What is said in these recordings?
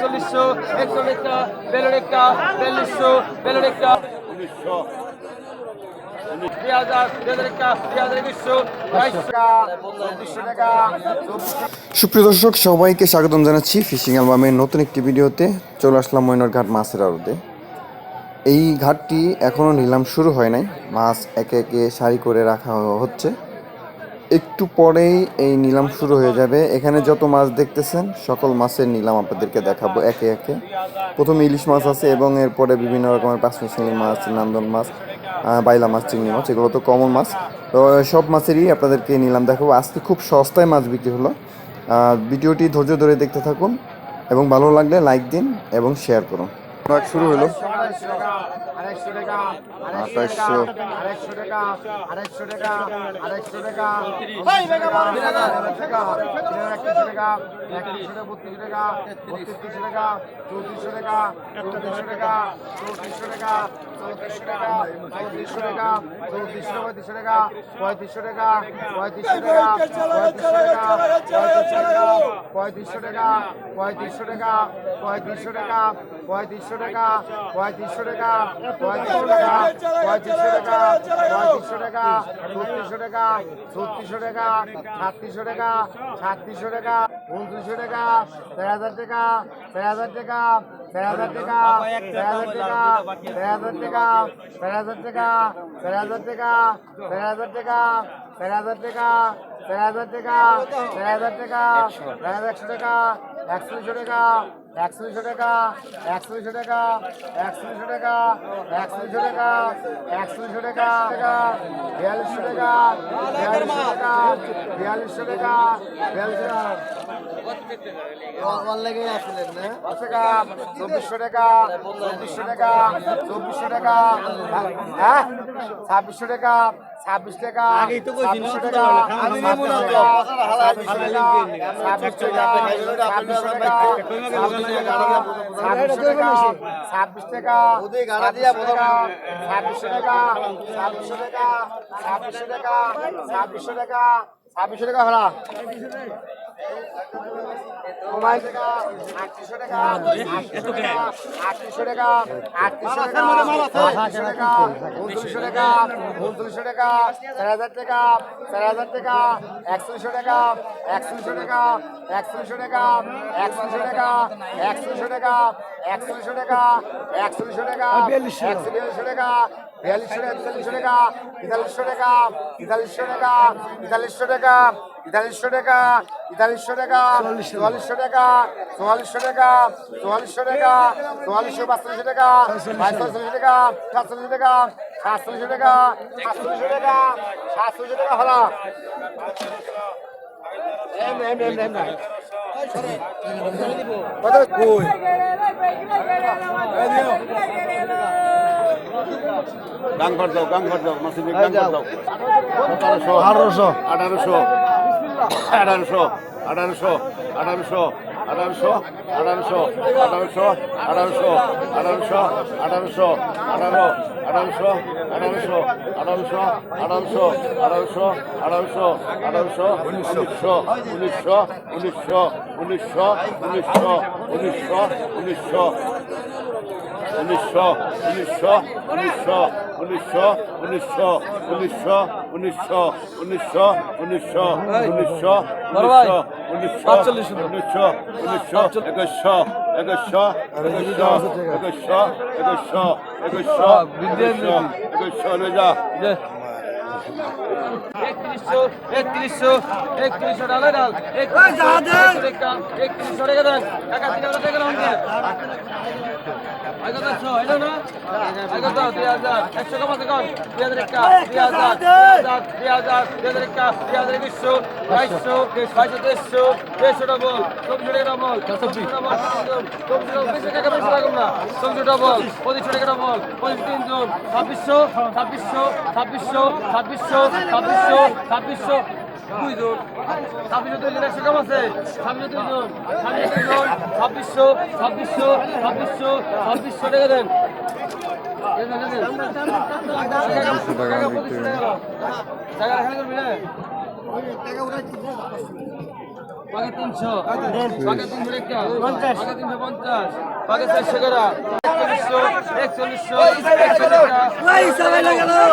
একচল্লিশশো একচল্লিশটা বেলুড়িকটা বিয়াল্লিশশো বেলুড়িকটা উনিশশো। দুই হাজার দুই হাজার একটা দুই হাজার একুশশো চব্বিশশো টাকা। সুপ্রিয় দর্শক সবাইকে স্বাগতম জানাচ্ছি ফিশিং অ্যালবামের নতুন একটি ভিডিওতে। চলে আসলাম ময়নর ঘাট মাছের আড়তে। এই ঘাটটি এখনও নিলাম শুরু হয় নাই। মাছ একে একে সারি করে রাখা হচ্ছে। একটু পরেই এই নিলাম শুরু হয়ে যাবে। এখানে যত মাছ দেখতেছেন, সকল মাছের নিলাম আপনাদেরকে দেখাবো একে একে। প্রথমে ইলিশ মাছ আছে এবং এরপরে বিভিন্ন রকমের পাঁচমিশালি মাছ, নান্দন মাছ বাইলা মাছ, চিংড়ি মাছ, এগুলো তো কমন মাছ। তো, সব মাছেরই আপনাদেরকে নিলাম দেখাবো। আজকে খুব সস্তায় মাছ বিক্রি হলো। ভিডিওটি ধৈর্য ধরে দেখতে থাকুন এবং ভালো লাগলে লাইক দিন এবং শেয়ার করুন। শুরু হলো। আড়াইশো টাকা আড়াইশো টাকা আড়াইশো টাকা আড়াইশো। টাকা আড়াইশো টাকা একত্রিশশো টাকা একত্রিশশো টাকা বত্রিশ টাকা বত্রিশশো টাকা চৌত্রিশশো টাকা চৌত্রিশশো টাকা চৌত্রিশশো টাকা চৌত্রিশশো টাকা চৌত্রিশশো টাকা চৌত্রিশশো পঁয়ত্রিশশো টাকা পঁয়ত্রিশশো টাকা পঁয়ত্রিশশো টাকা পঁয়ত্রিশশো টাকা পঁয়ত্রিশশো টাকা পঁয়ত্রিশশো টাকা পঁয়ত্রিশশো টাকা পঁয়ত্রিশশো টাকা পঁয়ত্রিশশো টাকা পঁয়ত্রিশশো টাকা পঁয়ত্রিশশো টাকা টাকা টাকা টাকা টাকা উনত্রিশশো টাকা চার হাজার টাকা চার হাজার টাকা চার হাজার টাকা চার হাজার টাকা চার হাজার টাকা চার হাজার টাকা চার হাজার টাকা চার হাজার টাকা চার হাজার টাকা চার হাজার টাকা চার হাজার টাকা চার হাজার একশো টাকা একশোশো টাকা একশোশো টাকা একশোশো টাকা একশোশো টাকা একশোশো টাকা একশোশো টাকা টাকা বিয়াল্লিশশো টাকা বিয়াল্লিশশো টাকা বিয়াল্লিশশো টাকা বিয়াল্লিশশো টাকা আমার লাগে আসলেন না পাঁচশো টাকা চব্বিশশো টাকা চব্বিশশো টাকা চব্বিশশো টাকা হ্যাঁ ছাব্বিশশো টাকা ছাব্বিশ টাকা ছাব্বিশশো টাকা ছাব্বিশ টাকা ছাব্বিশশো টাকা ছাব্বিশশো টাকা ছাব্বিশশো টাকা ছাব্বিশশো টাকা ছাব্বিশশো টাকা ভাড়া আটত্রিশশো টাকা আটত্রিশশো টাকা আটত্রিশশো টাকা উনত্রিশশো টাকা উনত্রিশশো টাকা চার হাজার টাকা চার হাজার টাকা একচল্লিশশো টাকা একচল্লিশশো টাকা একচল্লিশশো টাকা একচল্লিশশো টাকা একচল্লিশশো টাকা একচল্লিশশো টাকা একচল্লিশশো টাকা একচল্লিশশো টাকা বিয়াল্লিশশো একচল্লিশশো টাকা তেতাল্লিশশো টাকা তেতাল্লিশশো টাকা তেতাল্লিশশো টাকা তেতাল্লিশশো টাকা তেতাল্লিশশো টাকা চুয়াল্লিশশো টাকা চুয়াল্লিশশো টাকা চুয়াল্লিশশো টাকা চুয়াল্লিশশো পাঁচচল্লিশশো টাকা পঁয়তাল্লিশশো টাকা সাতচল্লিশশো টাকা সাতচল্লিশশো টাকা সাতচল্লিশশো টাকা সাতচল্লিশশো টাকা হলো। এম এম এম এম কত? কই? গাং কর দাও গাং কর দাও মাসিক গাং কর দাও সতেরোশো আঠারোশো আঠারোশো আঠারোশো আঠারোশো আঠারোশো আঠারোশো আঠারোশো আঠারোশো আঠারোশো আঠারোশো আঠারোশো আঠারো আঠারোশো আঠারোশো আঠারোশো আঠারোশো আঠারোশো আঠারোশো আঠারোশো উনিশশো উনিশশো উনিশশো উনিশশো উনিশশো উনিশশো উনিশশো উনিশশো উনিশশো উনিশশো উনিশশো উনিশশো উনিশশো উনিশশো উনিশশো উনিশশো উনিশশো উনিশশো উনিশশো উনিশশো উনিশশো একুশশো একুশশো একুশশো একুশশো একুশশো একুশশো একুশশো একুশশো লেজা একত্রিশশো একত্রিশশো একত্রিশশো ডালে ডাল একত্রিশশো একত্রিশশো টাকা দেন একশো কমাতে কম দুই ছাব্বিশশো ছাব্বিশশো ছাব্বিশশো ছাব্বিশশো ছাব্বিশশো ছাব্বিশশো দুইজন ছাব্বিশশো দুইজন একশো কম আছে। ছাব্বিশশো দুইজন ছাব্বিশশো ছাব্বিশশো ছাব্বিশশো ছাব্বিশশো টাকা দেন। টাকা রাখা পাকা তিনশো। পাকা তিনশো একটা। পঞ্চাশ। পাকা তিনশো পঞ্চাশ। পাকা চারশো করা একচল্লিশশো একচল্লিশশো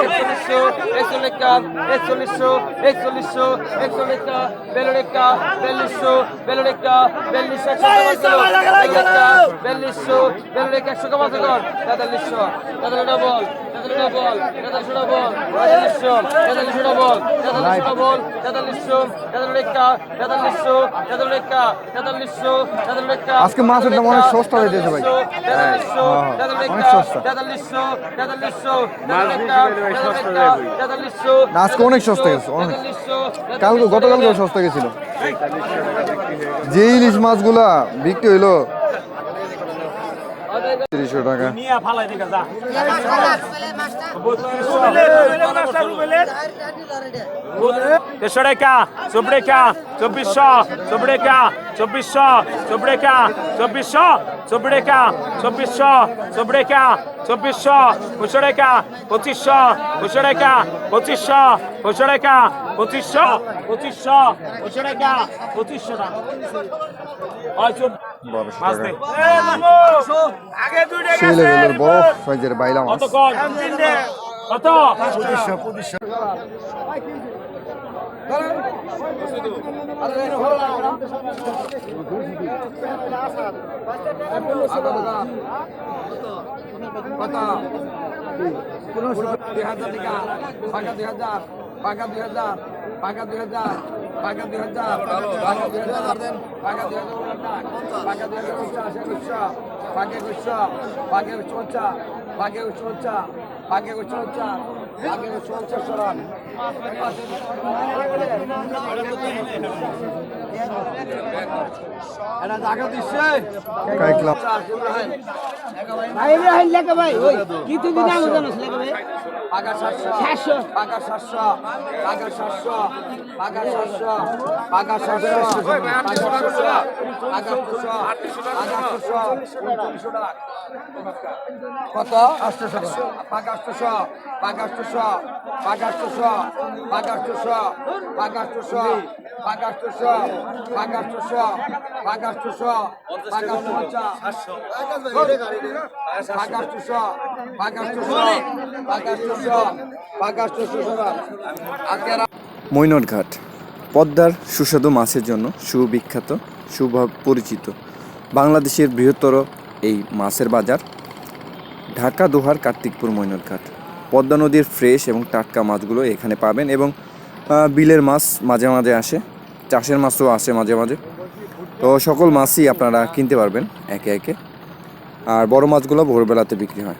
একচল্লিশশো একচল্লিশ একটা একচল্লিশশো একচল্লিশশো একচল্লিশ একটা বেলুন একটা বেল্লিশশো বেলুন একটা বেল্লিশ একশো বেল্লিশশো বেলুন একটা একশো কমাস কর তেতাল্লিশশো তেতাল্লিশ ডবল তেতাল্লিশ ডবল তেতাল্লিশ ডবল তেতাল্লিশশো তেতাল্লিশ ডবল তেতাল্লিশ ডবল তেতাল্লিশশো তেতাল্লিশ একটা তেতাল্লিশশো আজকে মাছ দাম অনেক সস্তা হয়ে গেছে ভাই। হ্যাঁ, অনেক সস্তা। না, আজকে অনেক সস্তা গেছে, অনেক। কালকে গতকালকেও সস্তা গেছিল যে ইলিশ মাছগুলা বিক্রি হইল তিরিশশো টাকা। দেড়শো টাকা চব্বিকা চব্বিশশো চব্বিকা চব্বিশশো চব্বিকা চব্বিশশো চব্বিকা চব্বিশশো চব্বিকা চব্বিশশো পঁচিশশো টাকা পঁচিশশো পঁচিশশো টাকা পঁচিশশো পঁচিশশো টাকা পঁচিশশো পঁচিশশো পঁচিশশো টাকা। পঁচিশশো টাকা বারোশো টাকা। দে। আগে দুই সেই লেভেলের বড় সাইজের বাইলা মাছ কত কত দুই হাজার টাকা পাকা দুই হাজার পাকা দুই হাজার পাকা দুই হাজার পাকা দুই হাজার পাকা দুই হাজার দেন পাকা দুই হাজার পাকা দুই হাজার পঞ্চাশ একশো পাকে একশো পাকে একশো পঞ্চাশ পাকে একশো পঞ্চাশ পাকে একশো পঞ্চাশ পাকে একশো পঞ্চাশ সরান। এটা জায়গা দিচ্ছে। ভাই কি তুই দিন আলোচনা লেখা ভাই। পাকা সাতশো পাকা সাতশো পাকা সাতশো পাকা সাতশো পাকা সাতশো পাকা দুশো পাকা দুশো উনত্রিশশো টাকা কত আটশোশো পাকা আটশোশো পাকা আটশোশো পাকা আটশোশো পাকা আটশোশো পাকা আটশোশো পাকা আটশোশো পাকা আটশোশো পাকা আটশোশো পাকা পাকাশটুশো পাকাশটুশো আজকে মৈনট ঘাট পদ্মার সুস্বাদু মাছের জন্য সুবিখ্যাত সুপরিচিত বাংলাদেশের বৃহত্তর এই মাছের বাজার, ঢাকা, দোহার, কার্তিকপুর মৈনট ঘাট পদ্মা নদীর ফ্রেশ এবং টাটকা মাছগুলো এখানে পাবেন এবং বিলের মাছ মাঝে মাঝে আসে, চাষের মাছও আসে মাঝে মাঝে। তো সকল মাছই আপনারা কিনতে পারবেন একে একে। আর বড় মাছগুলো ভোরবেলাতে বিক্রি হয়।